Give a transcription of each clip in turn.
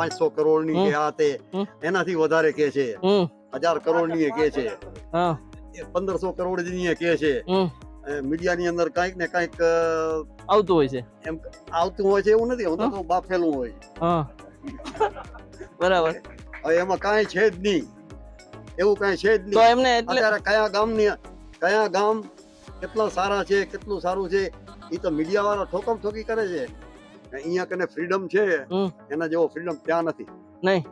પાંચસો કરોડની કે આ તે એનાથી વધારે કે છે. હજાર કરોડની કે છે. પંદરસો કરોડની કે છે. હમ. મીડિયા ની અંદર કંઈક ને કંઈક આવતું હોય છે. એમ આવતું હોય છે એવું નથી. હું તો બાફેલું હોય. બરાબર. હવે એમાં કાંઈ છે જ નહીં. એવું કાંઈ છે જ તો નહીં. એમને એટલે અત્યારે કયા ગામની કયા ગામ કેટલા સારા છે કેટલું સારું છે એ તો મીડિયા વાળા ઠોકમ ઠોકી કરે છે. અહીંયા કને ફ્રીડમ છે. એના જેવો ફ્રીડમ ત્યાં નથી. નહીં.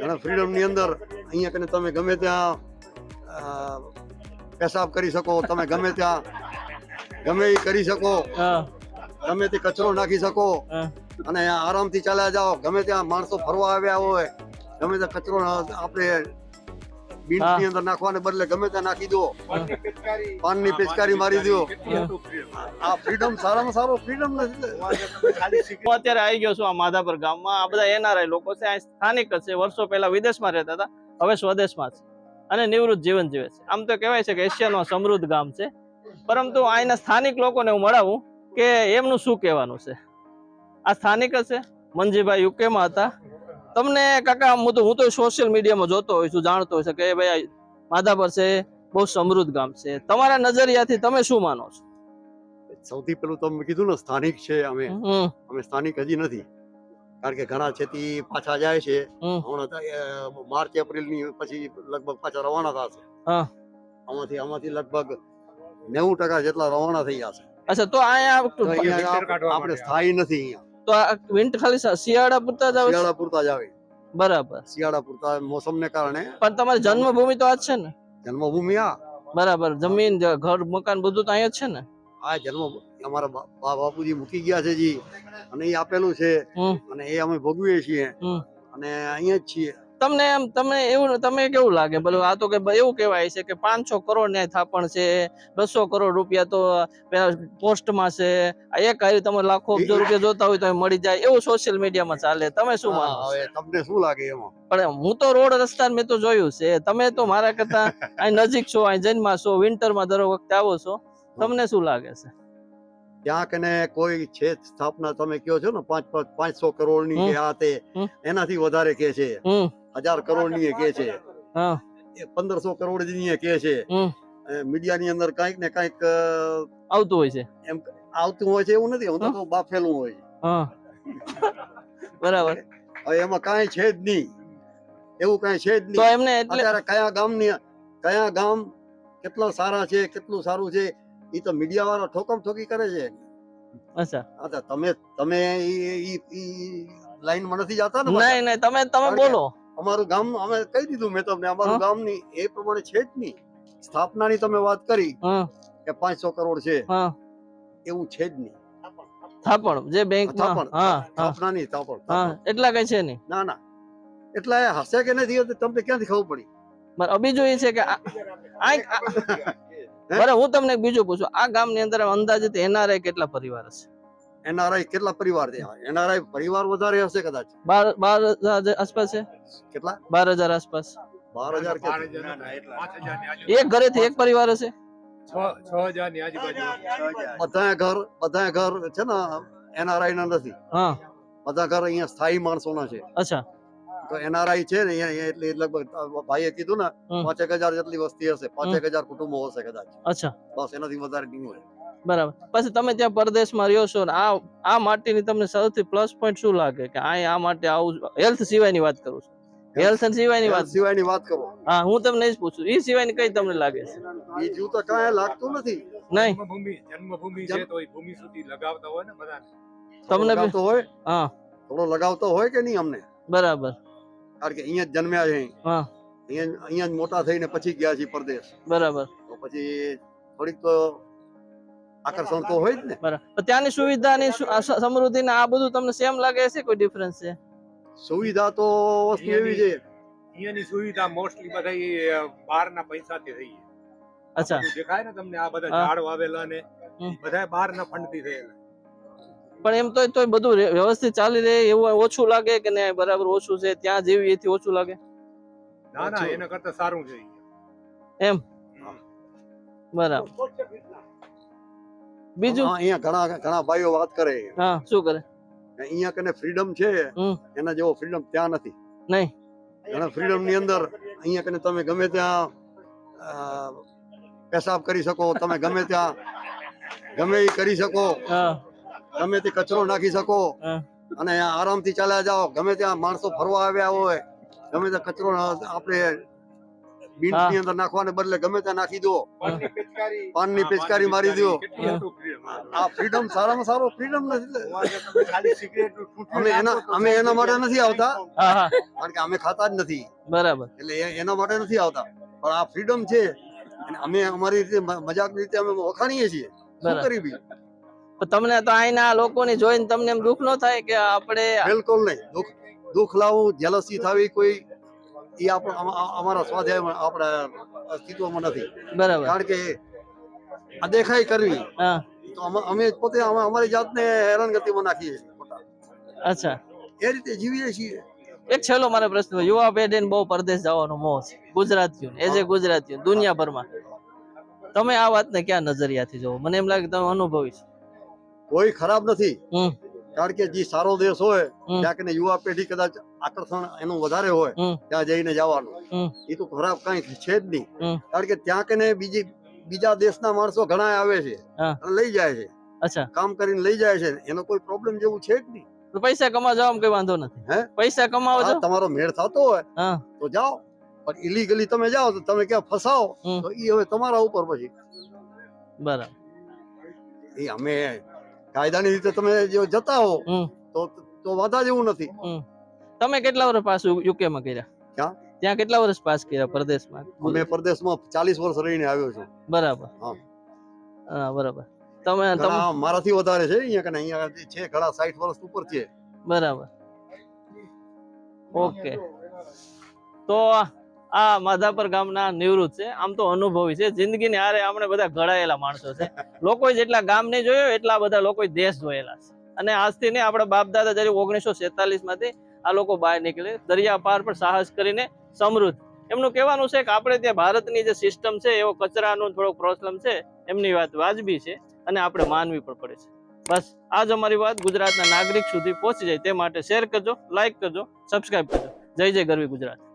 ઘણા ફ્રીડમની અંદર અહીંયા કને તમે ગમે ત્યાં પેશાબ કરી શકો તમે ગમે ત્યાં ગમે એ કરી શકો ગમે તે કચરો નાખી શકો અને આરામથી ચાલ્યા જાઓ. ગમે ત્યાં માણસો ફરવા આવ્યા હોય ગમે ત્યાં કચરો આપણે બીન્સની અંદર નાખવાને બદલે ગમે ત્યાં નાખી દો. પાનની પિચકારી. મારી દો. આ ફ્રીડમ સારામાં સારો ફ્રીડમ નથી હું અત્યારે આવી ગયો છું આ માધાપર ગામમાં. આ બધા એનઆરઆઈ લોકો છે આ સ્થાનિક છે. વર્ષો પહેલા વિદેશમાં રહેતા હતા હવે સ્વદેશમાં છે. અને નિવૃત્ત જીવન જીવે છે. આમ તો કહેવાય છે કે એશિયાનો સમૃદ્ધ ગામ છે. પરંતુ અહીંના સ્થાનિક લોકોને હું મળાવું કે એમનું શું કહેવાનું છે? આ સ્થાનિક છે. મનજીભાઈ યુકેમાં હતા. તમને કાકા હું તો હું તો સોશિયલ મીડિયામાં જોતો હોઉં છું જાણતો હોય છે કે ભાઈ માધાપર છે બહુ સમૃદ્ધ ગામ છે. તમારા નજરિયાથી તમે શું માનો છો? સૌથી પેલું તમે કીધું ને સ્થાનિક છે અમે. અમે સ્થાનિક હજી નથી. કારણ કે ઘણા છે થી પાછા જાય છે. હમણાં માર્ચ એપ્રિલની પછી લગભગ પાછા રવાના થશે. આમાંથી આમાંથી લગભગ નેવું ટકા જેટલા રવાના થઈ જશે અચ્છા તો અહીંયા તો અહીંયા આપ- આપણે સ્થાયી નથી અહીંયા. તો આ વિન્ટ ખાલી શિયાળા પૂરતા જ આવે શિયાળા પૂરતા જ આવે. બરાબર. શિયાળા પૂરતા મોસમને કારણે. પણ તમારી જન્મભૂમિ તો આ જ છે ને? જન્મભૂમિ આ? બરાબર. જમીન ઘર મકાન બધું તો અહીંયા જ છે ને? આ જન્મ અમારા બા- બાપુજી મૂકી ગયા છે જી. અને એ આપેલું છે. અને એ અમે ભોગવીએ છીએ. અને અહીંયા જ છીએ. તમને એમ તમે એવું તમે કેવું લાગે? ભલે આ તો કે એવું કહેવાય છે કે પાંચસો કરોડ ને થાપણ છે બસો કરોડ રૂપિયા તો પોસ્ટમાં છે આ એક હારી તમે લાખો અબજો રૂપિયા જોતા હોય તો મળી જાય એવું સોશિયલ મીડિયામાં ચાલે. તમે શું માનો તમને શું લાગે એમાં? પણ હું તો રોડ રસ્તા મેં તો જોયું છે. તમે તો મારા કરતા અહીં નજીક છો અહીં જન્મા છો વિન્ટરમાં દર વખતે આવો છો. તમને શું લાગે છે? ત્યાં કને કોઈ છે સ્થાપના તમે કયો છો ને પાંચ પાંચ પાંચસો કરોડની આ તે એનાથી વધારે કે છે? હજાર કરોડની કે છે. પંદરસો કરોડની કે છે. મીડિયા ની અંદર કંઈક ને કંઈક આવતું હોય છે. એમ આવતું હોય છે એવું નથી. હું તો બાફેલું હોય. બરાબર. હવે એમાં કાંઈ છે જ નહીં. એવું કાંઈ છે જ તો નહીં એમને એટલે કયા ગામની કયા ગામ કેટલા સારા છે કેટલું સારું છે એ તો મીડિયા વાળા ઠોકમ ઠોકી કરે છે. અચ્છા. તમે તમે ઈ લાઈનમાં નથી જતા ને નહીં નહીં તમે તમે બોલો. અમારું ગામ અમે કહી દીધું મેં તમને અમારું ગામ ગામની એ પ્રમાણે છે જ નહીં. સ્થાપનાની તમે વાત કરી કે પાંચસો કરોડ છે. એવું છે જ નહીં. થાપણ જે બેંક સ્થાપનાની થાપણ એટલા કઈ છે નહીં. ના ના. એટલા એ હશે કે નથી તમને ક્યાંથી ખબર પડી? મારે બીજું એ છે કે બરાબર હું? તમને બીજું પૂછું. આ ગામની અંદર અંદાજિત એનઆરઆઈ કેટલા પરિવાર હશે? એનઆરઆઈ કેટલા પરિવાર છે એનઆરઆઈ પરિવાર વધારે હશે કદાચ. બાર બાર હજાર આસપાસ છે. કેટલા? બાર હજાર આસપાસ. બાર હજાર એક એક ઘરેથી એક પરિવાર હશે. બધા ઘર બધા ઘર છે ને એનઆરઆઈ ના નથી. હા. બધા ઘર અહીંયા સ્થાયી માણસો ના છે. અચ્છા. તો એનઆરઆઈ છે ને અહીંયા અહીંયા એટલે લગભગ ભાઈએ કીધું ને પાંચેક હજાર જેટલી વસ્તી હશે પાંચેક હજાર કુટુંબો હશે કદાચ. અચ્છા. બસ એનાથી વધારે નહીં હોય. બરાબર. પછી તમે ત્યાં પરદેશમાં રહ્યો છો ને આ આ માટીની તમને સૌથી પ્લસ પોઈન્ટ શું લાગે? કે આ આ માટે આવું હેલ્થ સિવાયની વાત કરું છું. હેલ્થ સિવાયની વાત. સિવાયની વાત કરો. હા હું તમને એ જ પૂછું એ સિવાયની કઈ તમને લાગે છે? બીજું તો કાંઈ લાગતું નથી. નહીં. ભૂમિ જન્મભૂમિ છે તો એ ભૂમિ સુધી લગાવતા હોય ને બધા તમને તો હોય? હા. થોડો લગાવતો હોય કે નહીં અમને? બરાબર. કારણ કે અહીંયા જ જન્મ્યા છે હા. અહીંયા અહીંયા જ મોટા થઈને પછી ગયા છે પરદેશ. બરાબર. તો પછી થોડીક તો આકર્ષણ તો હોય જ ને. બરાબર. ત્યાંની સુવિધા ની આ ને આ બધું તમને સેમ લાગે છે? કોઈ ડિફરન્સ છે? સુવિધા તો વસ્તુ એવી છે. અહીંયાની સુવિધા મોસ્ટલી બધા એ બહારના પૈસાથી થઈ અચ્છા. દેખાય ને તમને આ બધા ઝાડ વાવેલા ને. બધા બહારના ફંડથી થયેલા. પણ એમ તો તોય બધું વ્યવસ્થિત ચાલી રહે એવું ઓછું લાગે કે નહીં બરાબર ઓછું છે? ત્યાં જેવી એથી ઓછું લાગે? ના ના એના કરતા સારું છે બરાબર. બીજું? અહીંયા ઘણા ઘણા ભાઈઓ વાત કરે હા. શું કરે? અહીંયા કને ફ્રીડમ છે. એના જેવો ફ્રીડમ ત્યાં નથી. નહીં. ઘણા ફ્રીડમની અંદર અહીંયા કને તમે ગમે ત્યાં પેશાબ કરી શકો તમે ગમે ત્યાં ગમે એ કરી શકો ગમે તે કચરો નાખી શકો. અને આરામથી ચાલ્યા જાઓ. ગમે ત્યાં માણસો ફરવા આવ્યા હોય ગમે ત્યાં કચરો આપણે બીન્સની અંદર નાખવાને બદલે ગમે ત્યાં નાખી દો. પાનની પિચકારી મારી freedom? આ ફ્રીડમ સારામાં સારો ફ્રીડમ નથી અમે એના અમે એના માટે નથી આવતા. હા હા. કારણ કે અમે ખાતા જ નથી. બરાબર. એટલે એના માટે નથી આવતા. પણ આ ફ્રીડમ છે. અને અમે અમારી રીતે મજાક મજાકની રીતે અમે વખાણીએ છીએ. શું. કરી બી પણ તમને તો અહીંના લોકોની જોઈને તમને એમ દુઃખ ન થાય કે આપણે બિલકુલ નહીં. દુઃખ દુઃખ લાવવું જેલસી થવી કોઈ એ અમારા સ્વાધ્યાયમાં આપણા અસ્તિત્વમાં નથી. બરાબર. કારણ કે અદેખાઈ કરવી. તો અમે- પોતે અમારી જાતને હેરાનગતિમાં નાખીએ. અચ્છા. એ રીતે જીવીએ છીએ. એક છેલ્લો મારો પ્રશ્ન યુવા પેઢીને બહુ પરદેશ જવાનો મોહ છે. ગુજરાતીઓ એઝ એ ગુજરાતીઓ દુનિયાભરમાં. તમે આ વાતને ક્યાં નજરિયાથી જોવો? મને એમ લાગે તમે અનુભવી છો. કોઈ ખરાબ નથી. કારણ કે જે સારો દેશ હોય ત્યાં કને યુવા પેઢી કદાચ આકર્ષણ એનું વધારે હોય ત્યાં જઈને જવાનું એ તો ખરાબ કઈ છે જ નહીં. કારણ કે ત્યાં કને બીજી બીજા દેશના માણસો ઘણા આવે છે લઈ જાય છે. અચ્છા. કામ કરીને લઈ જાય છે. એનો કોઈ પ્રોબ્લેમ જેવું છે જ નહીં. પૈસા કમાવા જવામાં કઈ વાંધો નથી. હે? પૈસા કમાવો છો? તમારો મેળ થતો હોય તો જાઓ. પણ ઇલીગલી તમે જાઓ તો તમે ક્યાં ફસાવો? તો એ હવે તમારા ઉપર પછી. બરાબર. એ અમે કાયદાની રીતે તમે જો જતા હો તો તો વાંધા જેવું નથી. તમે કેટલા વર્ષ પાસ યુકે માં કર્યા? ક્યાં? ત્યાં કેટલા વર્ષ પાસ કર્યા પરદેશમાં? અમે પરદેશમાં ચાલીસ વર્ષ રહીને આવ્યો છું. બરાબર. હા. બરાબર. તમે તમે મારાથી વધારે છે અહીંયા કને અહીંયા છે ઘણા સાઠ વર્ષ ઉપર છે. બરાબર. ઓકે. તો આ માધાપર ગામના નિવૃત્ત છે. આમ તો અનુભવી છે. જિંદગીની હારે આપણે બધા ઘડાયેલા માણસો છે. લોકો જેટલા ગામ નહીં જોયો, એટલા બધા લોકો દેશ જોયેલા છે. અને આજથી નહીં, આપણા બાપ દાદા જયારે ઓગણીસો માંથી આ લોકો બહાર નીકળે. દરિયા પાર પર સાહસ કરીને સમૃદ્ધ. એમનું કહેવાનું છે કે આપણે ત્યાં ભારતની જે સિસ્ટમ છે, એવો કચરાનો થોડોક પ્રોબ્લેમ છે, એમની વાત વાજબી છે અને આપણે માનવી પણ પડે છે. બસ, આજ અમારી વાત ગુજરાતના નાગરિક સુધી પહોંચી જાય તે માટે શેર કરજો લાઇક કરજો સબસ્ક્રાઇબ કરજો. જય જય ગરવી ગુજરાત.